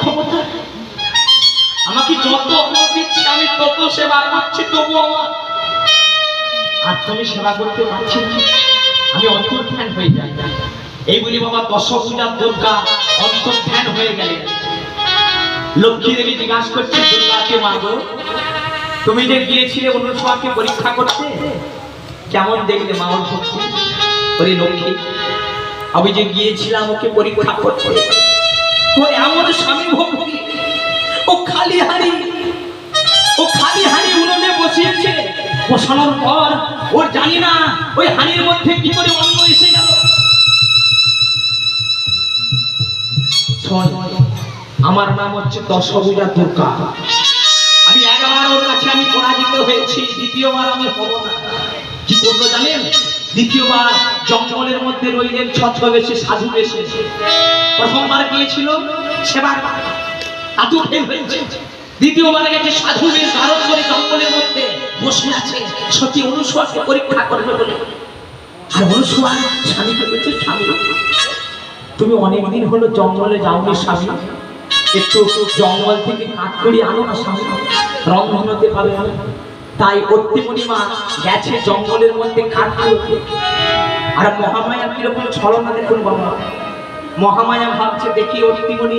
ক্ষমতা? আমাকে যত আমি তত সেবা তবু আমার আর তুমি সেবা করতে পারছি আমি হয়ে যাই। এই বলি বাবা দশ পূজার দুর্গা হয়ে গেলে। লক্ষ্মী দেবী জিজ্ঞাসা করছে, দুর্গাকে মাগো? তুমি যে গিয়েছিলে অনুসভাকে পরীক্ষা করতে, কেমন দেখলে মা ভক্তি লক্ষ্মী আমি যে গিয়েছিলাম, ওকে পরীক্ষা করতে ও এমন স্বামী ভক্তি, ও খালি হাড়ি ও খালি হাড়ি উনুনে বসিয়েছে। বসানোর পর ওর জানি না ওই হাড়ির মধ্যে কি করে অন্ন এসে গেল। আমার নাম হচ্ছে দশভূজা দুর্গা। আমি একবার ওর কাছে আমি পরাজিত হয়েছি, দ্বিতীয়বার আমি হব না। কি করল জানেন? দ্বিতীয়বার জঙ্গলের মধ্যে রইলেন ছদ্মবেশে সাধু বেশে। প্রথমবার গিয়েছিল সেবার তাতু ফেল হয়েছে। দ্বিতীয়বার গেছে সাধু বেশ ধারণ করে জঙ্গলের মধ্যে বসে আছে। সত্যি অনুসরকে পরীক্ষা করবে বলে। আর অনুসর স্বামীকে বলছে, স্বামী, তুমি অনেকদিন হলো জঙ্গলে যাওনি স্বামী। একটু জঙ্গল থেকে কাঠ করে আনো না স্বামী। রন্ধন হতে পারে না। তাই অত্রিমণিমা গেছে জঙ্গলের মধ্যে করতে আর মহামায়া কীরকম ছলনা দেখুন বাবা। মহামায়া ভাবছে, দেখি অত্রিমণি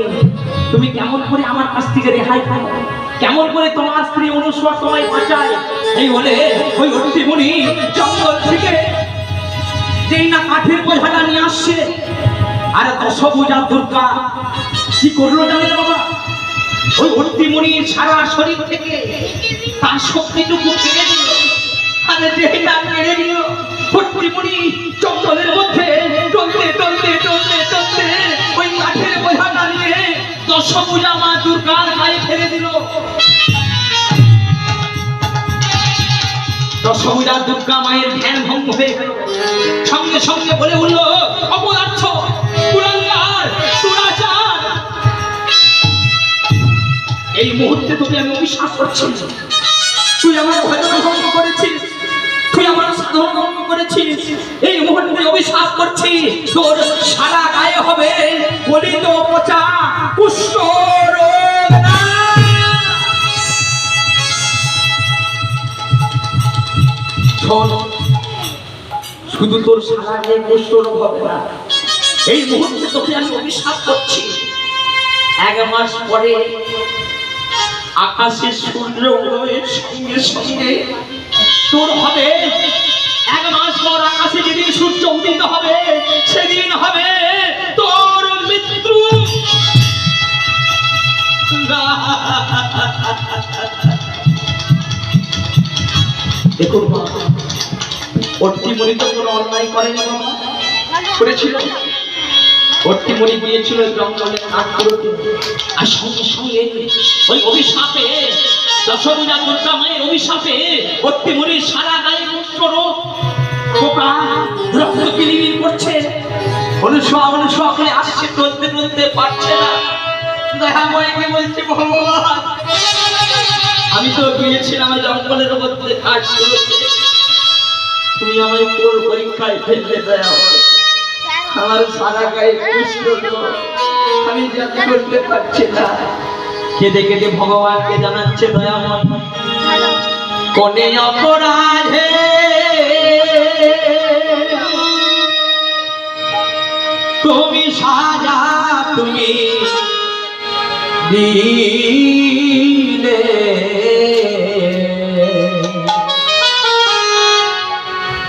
তুমি কেমন করে আমার কাছ থেকে রেহাই পাই কেমন করে তোমার স্ত্রী অনুসর তোমায় বাঁচায়? এই বলে ওই অত্রিমণি জঙ্গল থেকে যেই না কাঠের বোঝাটা নিয়ে আসছে, আর দশ দশভূজা দুর্গা কি করল জানেন বাবা? ওই অন্তিমণির সারা শরীর থেকে তার শক্তিটুকু কেড়ে দিল আর দেহটা কেড়ে দিল অন্তিমণি জঙ্গলের মধ্যে চলতে চলতে চলতে চলতে ওই কাঠের বোঝাটা নিয়ে দশভূজা মা দুর্গার গায়ে ফেলে দিল। দশভূজা দুর্গা মায়ের ধ্যান ভঙ্গ হয়ে গেল। সঙ্গে সঙ্গে বলে উঠল, অপদার্থ মুহূর্তে তোকে আমি অবিশ্বাস করছি। তুই আমার ভজন ভঙ্গ করেছিস। তুই আমার সাধন ভঙ্গ করেছিস। এই মুহূর্তে অভিশাপ করছি। তোর সারা গায়ে হবে গলিত পচা। শোন, শুধু তোর সারা এই মুহূর্তে তোকে আমি অভিশাপ করছি। এক মাস পরে আকাশে সূর্য উদয়ের সঙ্গে সঙ্গে তোর হবে। এক মাস পর আকাশে যেদিন সূর্য উদিত হবে সেদিন হবে তোর মৃত্যু। দেখুন মা, অর্থিমণি তো কোনো অন্যায় করেনি করেছিল? অর্থিমণি গিয়েছিল জঙ্গলে আর সঙ্গে সঙ্গে ওই অভিশাপে দশমীরা দুর্গা মায়ের অভিশাপে অর্থিমণির সারা গায়ে মুক্ত রোগ, পোকা, রক্ত কিলিবিল করছে। অনুসোয়া অনুসোয়া করে আসছে টলতে টলতে পারছে না। দয়াময়কে বলছে ভগবান? আমি তো গিয়েছিলাম জঙ্গলের মধ্যে কাজ করতে তুমি আমায় কোন পরীক্ষায় ফেললে, দয়া হয় আমার সারা গায়ে আমি জানি করতে পারছি না। কেঁদে কেঁদে ভগবানকে জানাচ্ছে দয়াময়। কোনে অপরাধে? তুমি সাজা, তুমি দিলে।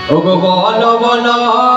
ওগো বল বল।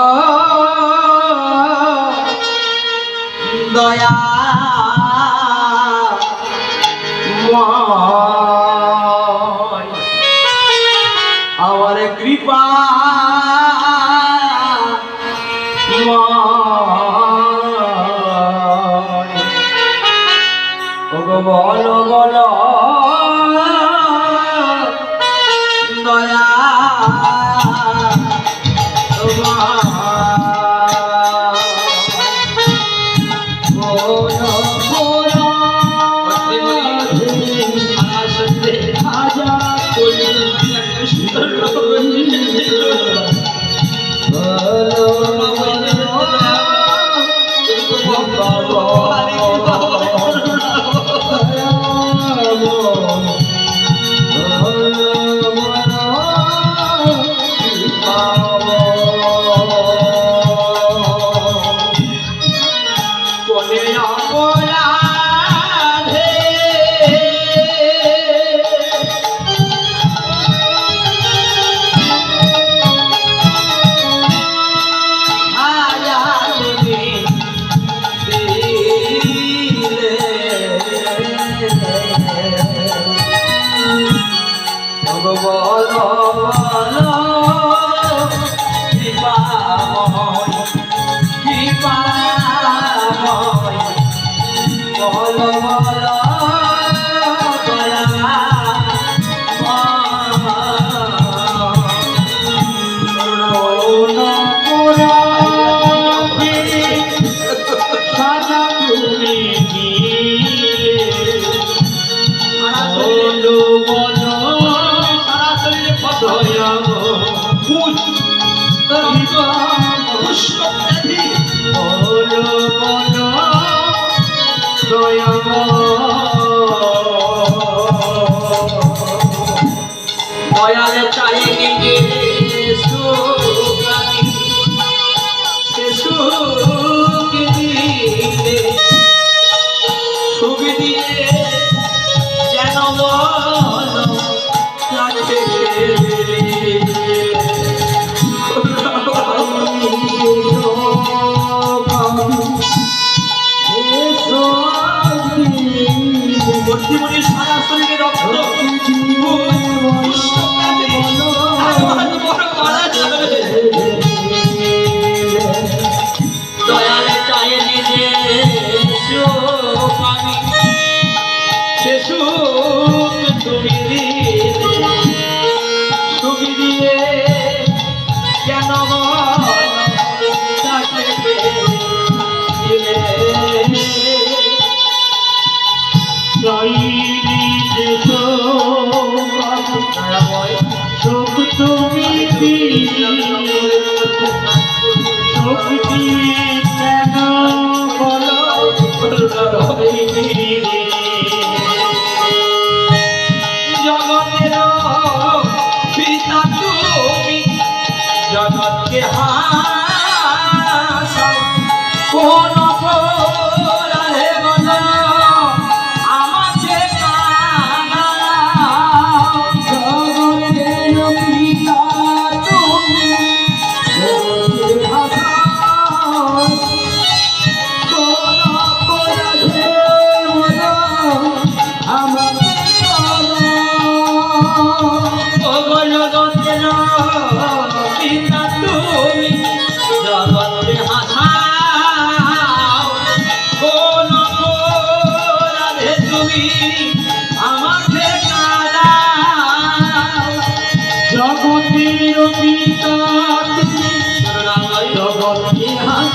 মুষ্টিমণির সারা শরীরে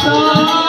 Natal.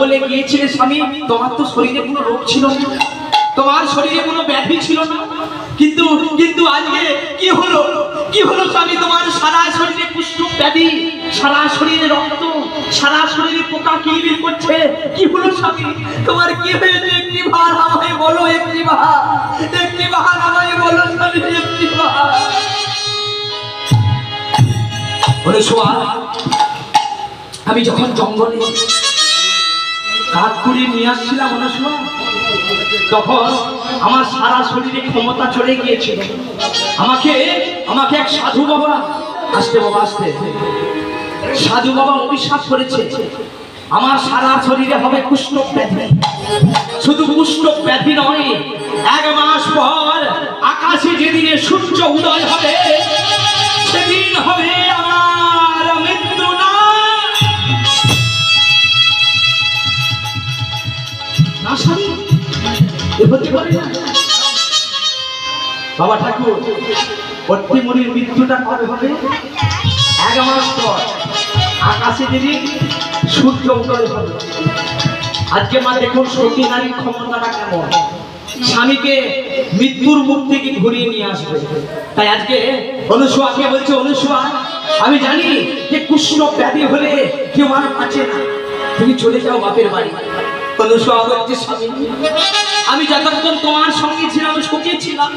জঙ্গলে গিয়েছিলে স্বামী, তোমার তো শরীরে কোনো রোগ ছিল না। তোমার শরীরে কোনো ব্যাধি ছিল না। কিন্তু কিন্তু আজকে কি হলো? কি হলো স্বামী? তোমার সারা শরীরে কুষ্ঠ ব্যাধি, সারা শরীরে রক্ত, সারা শরীরে পোকা কিলবিল করছে? কি হলো স্বামী? তোমার কি হয়েছে? একটি ভার আমায় বলো, একটি ভার। একটি ভার আমায় বলো, স্বামী, একটি ভার। বলে আমি যখন জঙ্গলে কাঠ কুড়িয়ে নিয়ে আসছিলাম অনেক সময়। তখন আমার সারা শরীরে ক্ষমতা চলে গিয়েছিল। আমাকে আমাকে এক সাধু বাবা, আসতে বাবা, আসতে। সাধু বাবা অভিশাপ করেছে। আমার সারা শরীরে হবে কুষ্ঠ ব্যাধি শুধু কুষ্ঠ ব্যাধি নয়, এক মাস পর আকাশে যেদিনে সূর্য উদয় হবে, সেদিন হবে আমার না স্বামী এ হতে পারে না। বাবা ঠাকুর ভর্তিমণির মৃত্যুটা কবে হবে? এক মাস পর আকাশে যদি সূর্য উদয় হবে। আজকে মা দেখুন সতী নারীর ক্ষমতাটা কেমন। স্বামীকে মৃত্যুর মুখ থেকে ঘুরিয়ে নিয়ে আসবে। তাই আজকে অনুসোয়াকে বলছে, অনুসোয়া, আমি জানি যে কুষ্ণ ব্যাধি হলে কেউ আর বাঁচে না। তুমি চলে যাও বাপের বাড়ি। আমি যতক্ষণ তোমার সঙ্গে ছিলাম, সুখে ছিলাম।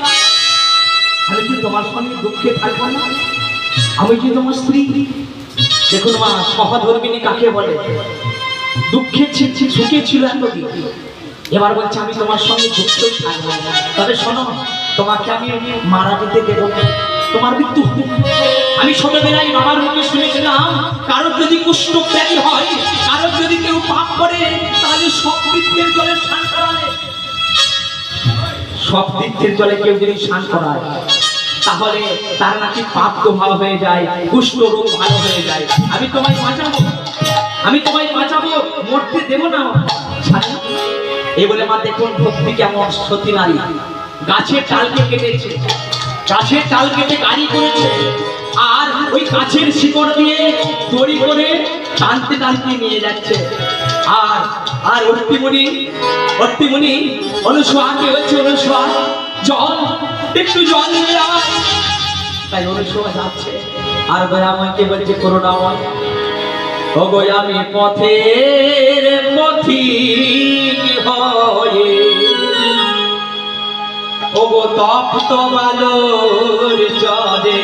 আমি কি তোমার সঙ্গে দুঃখে থাকব না? আমি কি তোমার স্ত্রী? দেখুন মা সহধর্মিনী কাকে বলে? দুঃখে ছিল সুখে ছিল এত এতদিন। এবার বলছে, আমি তোমার সঙ্গে দুঃখেই থাকব তবে শোনো, তোমাকে আমি মারা যেতে দেবো তোমার মৃত্যু। আমি ছোটবেলায় বাবার মুখে শুনেছিলাম যদি কুষ্ঠ হয় যদি কেউ পাপ করে, তাহলে জলে স্নান সব জলে কেউ যদি স্নান করায়, তাহলে তার নাকি পাপ তো ভালো হয়ে যায় কুষ্ঠ রোগ ভালো হয়ে যায়। আমি তোমায় বাঁচাবো, আমি তোমায় বাঁচাবো, মরতে দেবো না। এই বলে মা দেখুন, ভক্তি কেমন নারী। গাছের ডালকে কেটেছে। গাছের ডাল কেটে গাড়ি করেছে। আর ওই গাছের শিকড় দিয়ে দড়ি করে টানতে টানতে নিয়ে যাচ্ছে। আর আর অর্তিমণি অর্তিমণি অনুসোয়া কে হচ্ছে অনুসোয়া, জল, একটু জল নিয়ে আয়। তাই অনুসোয়া যাচ্ছে। আর দয়াময়কে বলছে, করুণাময়, ওগো আমি পথের পথিক হয়ে। ওগো তপ্ত বালোর চরে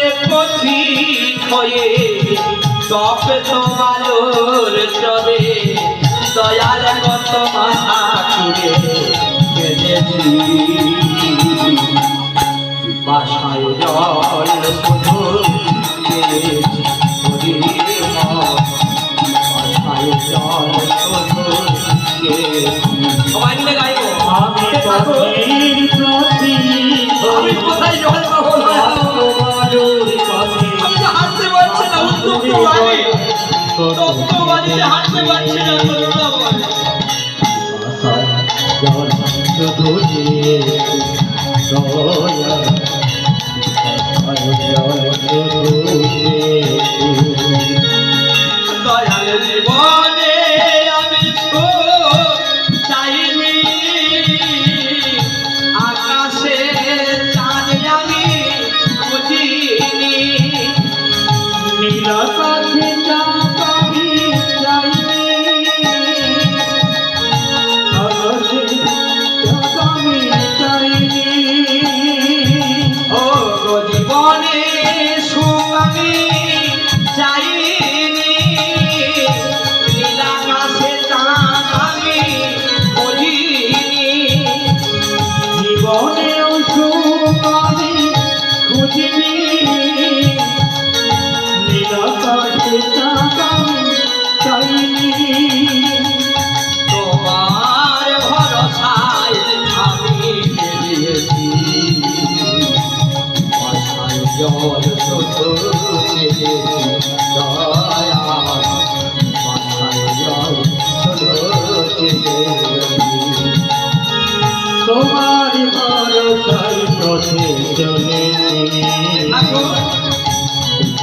পথি হয়ে সব তোমালোর চলে দয়াল কত মাথা বাসায় জল শুধু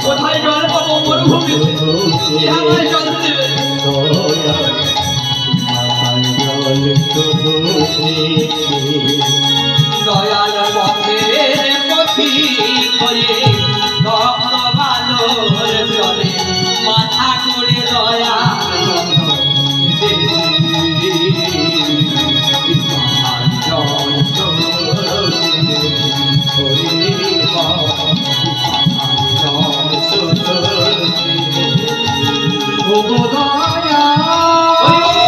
কোথায় জল পাবো মরুভূমিতে কে জল দেবে? দয়াল পথের পথি করে দয়া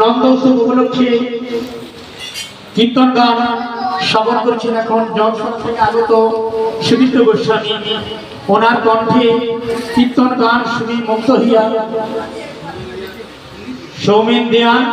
নন্দ উৎসব উপলক্ষে কীর্তন গান শ্রবণ করছেন এখন জনসন থেকে আগত সুদীপ্ত গোস্বামী। ওনার কণ্ঠে কীর্তন গান শুনে মুক্ত হইয়া সৌমেন দেয়ান